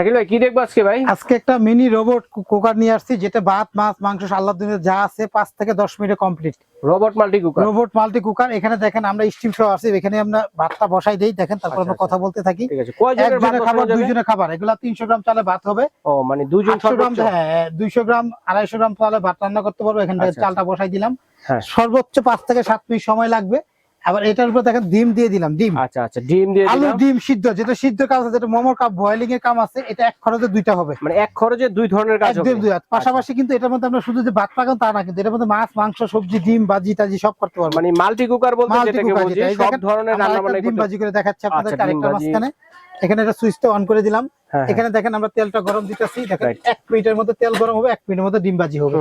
শাকিল ভাই কি দেখব আজকে ভাই? আজকে একটা মিনি রোবট কুকার নিয়ে আসছি যেটা ভাত মাছ মাংস দিনের যা আছে পাঁচ থেকে দশ মিনিটে complete robot multi cooker? Robot multi cooker এখানে দেখেন আমরা স্টিম সহ আসছি এখানে আমরা ভাতটা বসাই দেই দেখেন তারপর আচ্ছা, আমরা কথা বলতে থাকি। একজনের খাবার দুইজনের খাবার এগুলা তিনশো গ্রাম চালে ভাত হবে। ও মানে আটশো গ্রাম হ্যাঁ দুইশো গ্রাম আড়াইশো গ্রাম চালে ভাত রান্না করতে পারব এখানে আচ্ছা, চালটা বসাই দিলাম। হ্যাঁ। সর্বোচ্চ পাঁচ থেকে সাত মিনিট সময় লাগবে। আবার এটার উপর দেখেন ডিম দিয়ে দিলাম ডিম। আচ্ছা আচ্ছা ডিম দিয়ে আলু ডিম সিদ্ধ যেটা সিদ্ধ কাজ আছে যেটা মোমোর কাপ বয়লিং এর কাম আছে এটা এক খরচে দুইটা হবে। মানে এক খরচে দুই ধরনের কাজ হবে। দুই হাত। পাশাপাশি কিন্তু এটার মধ্যে আমরা শুধু যে ভাত লাগান তা না কিন্তু এটার মধ্যে মাছ মাংস সবজি ডিম ভাজি টাজি সব করতে পারব। মানে মাল্টি কুকার বলতে যেটাকে এই সব ধরনের রান্না মানে বান্না ডিম বাজি ভাজি করে দেখাচ্ছি আপনাদের আচ্ছা, আরেকটা মাঝখানে। এখানে এটা সুইচটা অন করে দিলাম। হ্যাঁ, হ্যাঁ। এখানে দেখেন আমরা তেলটা গরম দিতেছি। দেখেন এক মিনিটের মধ্যে তেল গরম হবে এক মিনিটের মধ্যে ডিম ভাজি হবে।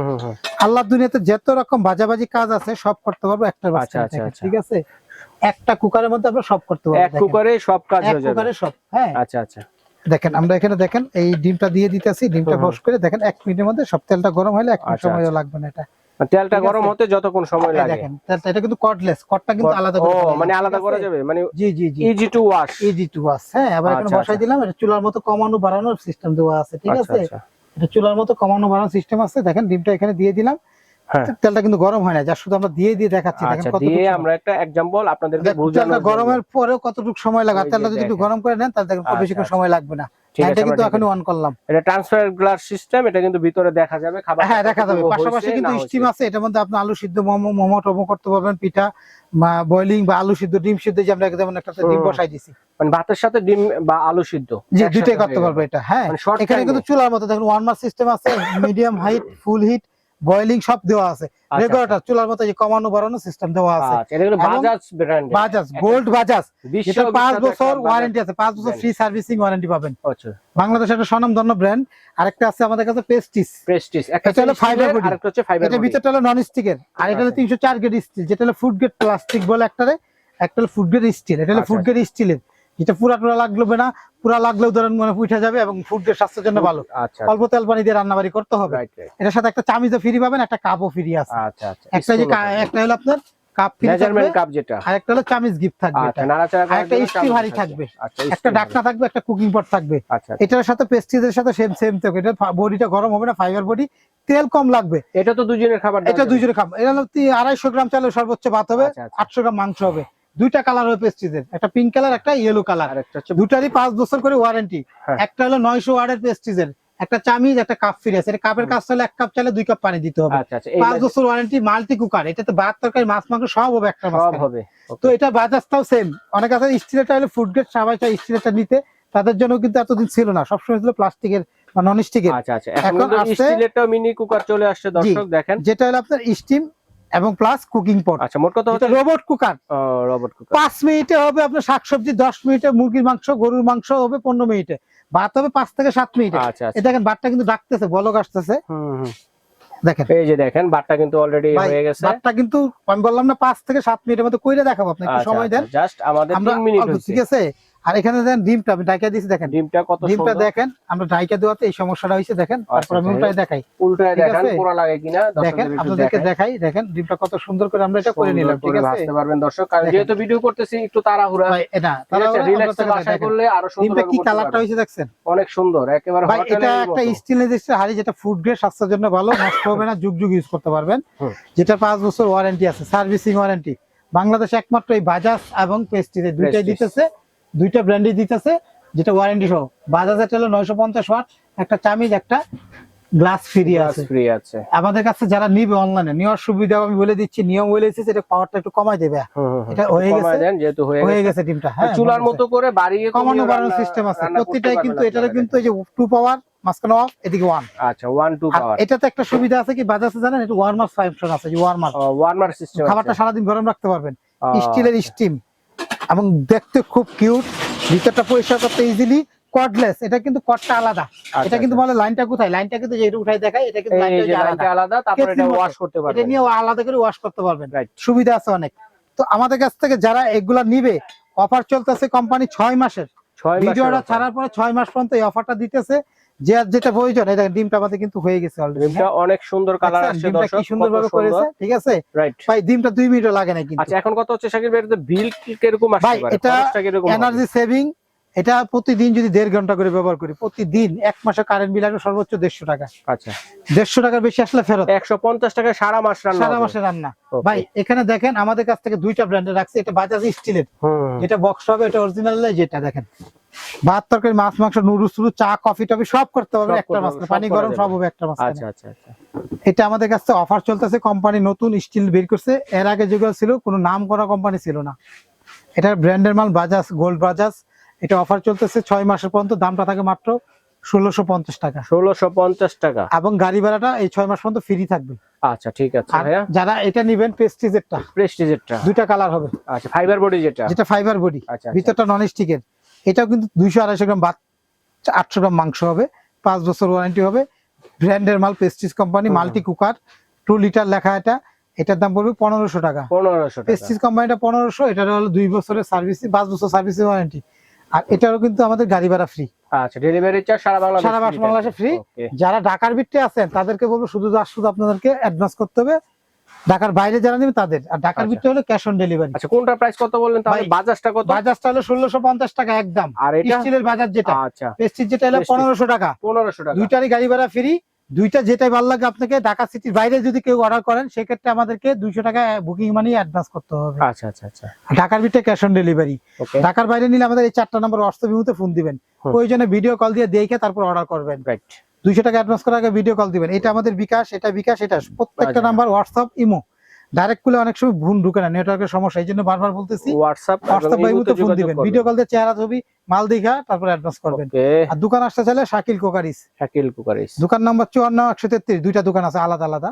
আল্লাহ দুনিয়াতে যত রকম ভাজাভাজি কাজ আছে সব করতে পারব একটা আচ্ছা, আচ্ছা, আচ্ছা। ঠিক আছে? একটা কুকারের মধ্যে আমরা সব করতে পারব এক কুকারে সব কাজ হয়ে যাবে। কুকারে সব হ্যাঁ। আচ্ছা আচ্ছা। দেখেন আমরা এখানে দেখেন এই ডিমটা দিয়ে দিতেছি ডিমটা। বস করে দেখেন এক মিনিটের মধ্যে সব তেলটা গরম হলে এক মিনিট সময়। লাগবে না এটা। তেলটা গরম হতে যতক্ষণ সময় লাগে। দেখেন এটা কিন্তু কর্ডলেস কটটা কিন্তু আলাদা করে মানে আলাদা করা যাবে? মানে জি জি জি। Easy to wash easy to wash হ্যাঁ আবার এখানে আচ্ছা, বসাই আচ্ছা। দিলাম এটা চুলার মতো কমানো বাড়ানোর সিস্টেম দেওয়া আছে ঠিক আচ্ছা আছে? এটা চুলার মতো কমানো বাড়ানোর সিস্টেম আছে দেখেন ডিমটা এখানে দিয়ে দিলাম। হ্যাঁ। তেলটা কিন্তু গরম হয় না যা শুধু আমরা দিয়ে দিয়ে দেখাচ্ছি দেখেন কতটুকু দিয়ে আমরা একটা এক্সাম্পল আপনাদেরকে বোঝানোর। গরমের পরেও কতটুকু সময় লাগে তেলটা যদি একটু গরম করে নেন তাহলে দেখেন খুব বেশিক্ষণ। সময় লাগবে না। ঠিক আছে এটা কিন্তু এখন অন করলাম। এটা ট্রান্সফার গ্লাস সিস্টেম এটা কিন্তু ভিতরে দেখা যাবে খাবার হ্যাঁ দেখা যাবে। পাশাপাশি হয়েছে কিন্তু স্টিম আছে এটার মধ্যে আপনি আলু সিদ্ধ মোমো মোমো টোমো করতে পারবেন পিঠা বা বয়লিং বা আলু সিদ্ধ ডিম সিদ্ধ যে আমরা যেমন একটা ডিম। বসাই দিছি। মানে ভাতের সাথে ডিম বা আলু সিদ্ধ জি করতে পারবে এটা হ্যাঁ। মানে এখানে কিন্তু চুলার মতো দেখুন সিস্টেম আছে medium heat full heat boiling সব দেওয়া আছে। আচ্ছা, রেগুলেটর চুলার মতো যে কমানো বাড়ানো সিস্টেম দেওয়া আছে। আচ্ছা এটা বাজাজ ব্র্যান্ড বাজাজ গোল্ড বাজাজ। যেটা পাঁচ বছর ওয়ারেন্টি আছে পাঁচ বছর ফ্রি সার্ভিসিং ওয়ারেন্টি পাবেন। আচ্ছা। বাংলাদেশের একটা স্বনামধন্য ব্র্যান্ড আরেকটা আছে আমাদের কাছে পেস্টিস প্রেস্টিজ একটা এটা হলো ফাইবার body। আর একটা হচ্ছে ফাইবার এটা ভিতরটা হলো নন স্টিকের আর এটা হলো আচ্ছা। তিনশো চার গ্রেড স্টিল যেটা হলো ফুড গ্রেড প্লাস্টিক বলে একটারে একটা হলো ফুড গ্রেড স্টিল এটা হলো আচ্ছা, ফুড গ্রেড স্টিলের যেটা পুরা টুরা লাগবে না পুরা লাগলেও ধরেন মনে উঠে যাবে এবং ফুড গ্রেড স্বাস্থ্যের জন্য ভালো। আচ্ছা অল্প তেল পানি দিয়ে রান্না রান্নাবাড়ি করতে হবে। এটার সাথে একটা চামিজও ফ্রি পাবেন একটা কাপও ফ্রি আছে। আচ্ছা আচ্ছা। একটা যে একটা হলো আপনার কাপ ফ্রি মেজারমেন্ট কাপ যেটা। আর একটা হলো চামিজ গিফট থাকবে আচ্ছা নাড়াচাড়া স্টিল থাকবে। একটা ডাকনা থাকবে একটা কুকিং পট থাকবে। এটার সাথে সাথে সেম সেম এটা বডিটা গরম হবে না ফাইবার বডি তেল কম লাগবে। এটা তো দুজনের খাবার এটা দুইজনে খাব এটা হলো গ্রাম চালে সর্বোচ্চ ভাত হবে আচ্ছা, আচ্ছা। আটশো গ্রাম মাংস হবে। দুইটা কালার হবে পেস্টিজের একটা পিঙ্ক কালার একটা ইয়েলো কালার দুটারই পাঁচ বছর করে ওয়ারেন্টি হ্যাঁ। একটা হলো নয়শো ওয়ার্ডের পেস্টিজের একটা চামিজ একটা কাপ ফিরে আছে। কাপের কাজ হলে এক কাপ চালে দুই কাপ পানি দিতে হবে। আচ্ছা আচ্ছা পাঁচ বছর ওয়ারেন্টি মাল্টি কুকার এটাতে ভাত তরকারি মাছ মাংস সব হবে একটা সব হবে তো এটা বাজাজটাও সেম অনেক আছে স্টিলেরটা হলে ফুড গ্রেড সবাই চায় স্টিলেরটা নিতে। তাদের জন্য কিন্তু এতদিন ছিল না। সবসময় ছিল প্লাস্টিকের বা নন স্টিকের আচ্ছা আচ্ছা। এখন স্টিলেরটা মিনি কুকার চলে আসছে দর্শক দেখেন। যেটা হলো আপনার স্টিম এবং প্লাস কুকিং পট আচ্ছা মোট কথা হচ্ছে রোবট কুকার রোবট কুকার পাঁচ মিনিটে হবে আপনার শাকসবজি দশ মিনিটে মুরগির মাংস গরুর মাংস হবে পনেরো মিনিটে। ভাত হবে পাঁচ থেকে সাত মিনিটে। আচ্ছা এই আচ্ছা দেখেন ভাতটা কিন্তু ডাকতেছে বলক আসতেছে। হুম, হুম। দেখেন। এই যে দেখেন ভাতটা কিন্তু অলরেডি হয়ে গেছে। ভাতটা কিন্তু আমি বললাম না পাঁচ থেকে সাত মিনিটের মধ্যে কইরে দেখাবো আপনি একটু সময় দেন। জাস্ট আচ্ছা, আমাদের আমরা 3 মিনিট ঠিক আছে? আর এখানে দেন ডিমটা আমি ডাইকা দিয়েছি দেখেন। ডিমটা কত ডিমটা দেখেন আমরা ডাইকা দেওয়াতে এই সমস্যাটা হয়েছে দেখেন। তারপর আমি আচ্ছা, উল্টাই দেখাই। উল্টায় দেখান? পুরো লাগে কিনা দেখেন আপনাদেরকে দেখাই। দেখেন ডিমটা কত সুন্দর করে আমরা এটা করে নিলাম ঠিক আছে? ভাজতে পারবেন দর্শক কারণ যেহেতু ভিডিও করতেছি একটু তাড়াহুড়া। ভাই এটা আমরা রিল্যাক্সে আপনাদের করলে আরও সুন্দর ডিমটা কি কালারটা হয়েছে দেখছেন? অনেক সুন্দর একেবারে ভাই এটা একটা। স্টিলের হাড়ি যেটা ফুড গ্রেড স্বাস্থ্যের জন্য ভালো নষ্ট হবে না যুগ যুগ ইউজ করতে পারবেন। যেটা পাঁচ বছর ওয়ারেন্টি আছে সার্ভিসিং ওয়ারেন্টি বাংলাদেশে একমাত্র এই বাজাজ এবং পেস্টিজের দুইটাই। দিতেছে দুইটা ব্র্যান্ডই দিতেছে যেটা ওয়ারেন্টি সহ। বাজাজের হলো নয়শো পঞ্চাশ ওয়াট একটা চামিজ একটা গ্লাস ফ্রি আছে। ফ্রি আছে। আমাদের কাছে যারা নিবে অনলাইনে নেওয়ার সুবিধা আমি বলে দিচ্ছি নিয়ম বলে দিচ্ছি এটা পাওয়ারটা একটু কমাই দেবে। এটা হয়ে গেছে। দেন যেহেতু হয়ে গেছে। ডিমটা হ্যাঁ চুলার মতো করে বাড়িয়ে কমানো বাড়ানোর সিস্টেম আছে। প্রতিটাই কিন্তু এটাতে কিন্তু এই যে টু পাওয়ার মাঝখানে অফ এদিকে ওয়ান আচ্ছা ওয়ান টু পাওয়ার এটাতে একটা সুবিধা আছে কি? বাজাজে জানেন একটু ওয়ার্মার ফাংশন আছে যে ওয়ার্মার ওয়ার্মার সিস্টেম খাবারটা সারাদিন গরম রাখতে পারবেন। স্টিলের স্টিম এবং দেখতে খুব কিউট। ভিতরটা পরিষ্কার করতে ইজিলি কর্ডলেস এটা কিন্তু কর্ডটা আলাদা। এটা কিন্তু বলে লাইনটা কোথায়? লাইনটা কিন্তু যেটা উঠাই দেখায় এটা কিন্তু লাইনটা আচ্ছা, আলাদা তারপর এটা ওয়াশ করতে পারবেন। এটা নিয়ে আলাদা করে ওয়াশ করতে পারবেন। রাইট সুবিধা আছে অনেক। তো আমাদের কাছ থেকে যারা এগুলা নিবে অফার চলতেছে কোম্পানি ছয় মাসের। ছয় মাসের ভিডিওটা ছাড়ার পরে ছয় মাস পর্যন্ত এই অফারটা দিতেছে। যে যেটা প্রয়োজন এটা ডিমটা আমাদের কিন্তু হয়ে গেছে অলরেডি ডিমটা অনেক সুন্দর কালার আসছে দর্শক কি করেছে? ঠিক আছে? ভাই ডিমটা দুই মিনিটও লাগে না কিন্তু। আচ্ছা এখন কত হচ্ছে শাকির ভাই এটাতে বিল কীরকম আসতে ভাই এটা? এনার্জি সেভিং এটা প্রতিদিন যদি দেড় ঘণ্টা করে ব্যবহার করি প্রতিদিন এক মাসে কারেন্ট বিল আসবে সর্বোচ্চ দেড়শো টাকা। আচ্ছা। দেড়শো টাকার বেশি আসলে ফেরত। একশো পঞ্চাশ টাকা সারা মাস রান্না সারা মাসে রান্না। ভাই এখানে দেখেন আমাদের কাছ থেকে দুইটা ব্র্যান্ডের রাখছে এটা বাজাজ স্টিলের এটা বক্স হবে এটা অরিজিনাল যেটা দেখেন। ভাত তরকারি মাছ মাংস নুডলস টুডলস চা কফি টফি সব করতে পারবেন একটা মাছ পানি গরম সব হবে একটা মাছ আচ্ছা আচ্ছা আচ্ছা। এটা আমাদের কাছে অফার চলতেছে কোম্পানি নতুন স্টিল বের করছে। এর আগে যেগুলো ছিল কোনো নাম করা কোম্পানি ছিল না। এটা ব্র্যান্ডের মাল বাজাজ গোল্ড বাজাজ এটা অফার চলতেছে ছয় মাসের পর্যন্ত দামটা থাকে মাত্র ষোলোশো পঞ্চাশ টাকা। ষোলোশো পঞ্চাশ টাকা। এবং গাড়ি ভাড়াটা এই ছয় মাস পর্যন্ত ফ্রি থাকবে। আচ্ছা ঠিক আছে ভাইয়া। যারা এটা নিবেন পেস্টিজেরটা প্রেস্টিজেরটা দুইটা কালার হবে। আচ্ছা ফাইবার বডি যেটা? যেটা ফাইবার বডি আচ্ছা আচ্ছা। ভিতরটা নন স্টিকের এটাও কিন্তু দুইশো আড়াইশো গ্রাম বা আটশো গ্রাম মাংস হবে পাঁচ বছর ওয়ারেন্টি হবে। ব্র্যান্ডের মাল Prestige company. Multi cooker two litre লেখা এটা। এটার দাম পড়বে পনেরোশো টাকা। পনেরোশো পেস্টিস কোম্পানিটা পনেরোশো এটার হলো দুই বছরের সার্ভিস পাঁচ বছর সার্ভিস ওয়ারেন্টি আর এটারও কিন্তু আমাদের গাড়ি ভাড়া ফ্রি আচ্ছা ডেলিভারি চার্জ সারা বাংলাদেশ সারা বাংলাদেশে। ওকে যারা ঢাকার ভিতরে আছেন তাদেরকে বলব শুধু শুধু আপনাদেরকে অ্যাডভান্স করতে হবে। ঢাকার বাইরে যারা নেবে তাদের। আর ঢাকার আচ্ছা। ভিতরে হলে ক্যাশ অন ডেলিভারি আচ্ছা কোনটা প্রাইস কত বললেন তাহলে? বাজাজটা কত? বাজাজটা হলো ষোলোশো পঞ্চাশ টাকা একদম। আর এটা? স্টিলের বাজার যেটা। আচ্ছা। পেস্টিজ যেটা হলো Prestige। পনেরোশো টাকা। পনেরোশো টাকা। দুইটারই গাড়ি ভাড়া ফ্রি দুইটা যেটাই ভালো লাগে আপনাকে ঢাকা সিটির বাইরে যদি কেউ অর্ডার করেন সেক্ষেত্রে আমাদেরকে দুইশো টাকা বুকিং মানি অ্যাডভান্স করতে হবে। আচ্ছা আচ্ছা আচ্ছা। ঢাকার ভিতরে ক্যাশ অন ডেলিভারি ঢাকার বাইরে নিলে আমাদের এই চারটা নাম্বার হোয়াটসঅ্যাপ ফোন দিবেন। প্রয়োজনে ভিডিও কল দিয়ে দেখে তারপর অর্ডার করবেন। রাইট দুইশো টাকা অ্যাডভান্স করার আগে ভিডিও কল দিবেন। এটা আমাদের বিকাশ এটা বিকাশ এটা প্রত্যেকটা। নাম্বার হোয়াটসঅ্যাপ ইমো ডাইরেক্ট করলে অনেক সময় ভুল ঢুকে না নেটওয়ার্কের সমস্যা এই জন্য বারবার বলতেছি হোয়াটসঅ্যাপ হোয়াটসঅ্যাপ বা ইমোতে ফোন দিবেন। ভিডিও কল দিয়ে চেহারা ছবি মাল দেখা তারপর অ্যাডভান্স করবেন। আর দোকান আসতে চাইলে শাকিল কোকারিস। শাকিল কুকারিস। দোকান নাম্বার চুয়ান্ন একশো তেত্রিশ দুইটা দোকান আছে আলাদা আলাদা।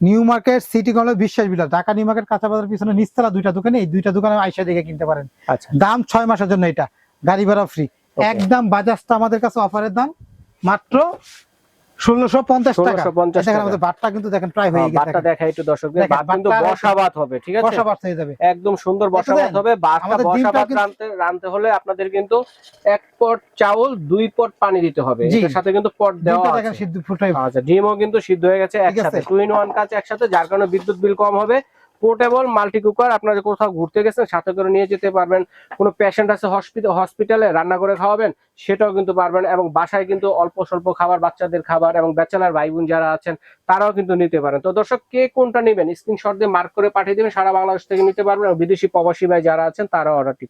নিউ মার্কেট সিটি কলেজ বিশ্বাস বিলাস ঢাকা নিউ মার্কেট কাঁচা বাজার পিছনে নিচতলা দুইটা দোকানে এই দুইটা দোকানে আইসা দেখে কিনতে পারেন। আচ্ছা। দাম ছয় মাসের জন্য এটা। গাড়ি ভাড়া ফ্রি একদম বাজাজটা আমাদের কাছে অফারের দাম। মাত্র ষোলোশো পঞ্চাশ টাকা। দেখেন আমাদের বাটটা কিন্তু দেখেন প্রায় হয়ে গেছে বাটটা দেখা একটু দর্শকদের কিন্তু বাটটা- হবে ঠিক আছে? বসা হয়ে যাবে। একদম সুন্দর বসা হবে। ভাতটা আমাদের বসা ডিমটাও ভাত কিন্তু- রানতে রানতে হলে আপনাদের কিন্তু এক পট চাউল দুই পট পানি দিতে হবে। এর সাথে কিন্তু পট দেওয়া ডিমটা দেখেন সিদ্ধ ফুটাই আচ্ছা ডিমও কিন্তু সিদ্ধ হয়ে গেছে একসাথে। টু ইন ওয়ান কাজ একসাথে যার কারণে বিদ্যুৎ বিল কম হবে। পোর্টেবল মাল্টি কুকার আপনারা কোথাও ঘুরতে গেছেন, সাথে করে নিয়ে যেতে পারবেন। কোনো পেশেন্ট আছে হসপিটাল হসপিটালে রান্না করে খাওয়াবেন, সেটাও কিন্তু পারবেন এবং বাসায় কিন্তু অল্প স্বল্প খাবার, বাচ্চাদের খাবার এবং ব্যাচেলার ভাই বোন যারা আছেন, তারাও কিন্তু নিতে পারেন। তো দর্শক, কে কোনটা নেবেন? স্ক্রিনশট দিয়ে মার্ক করে পাঠিয়ে দেবেন, সারা বাংলাদেশ থেকে নিতে পারবেন এবং বিদেশি প্রবাসী ভাই যারা আছেন, তারাও অর্ডারটি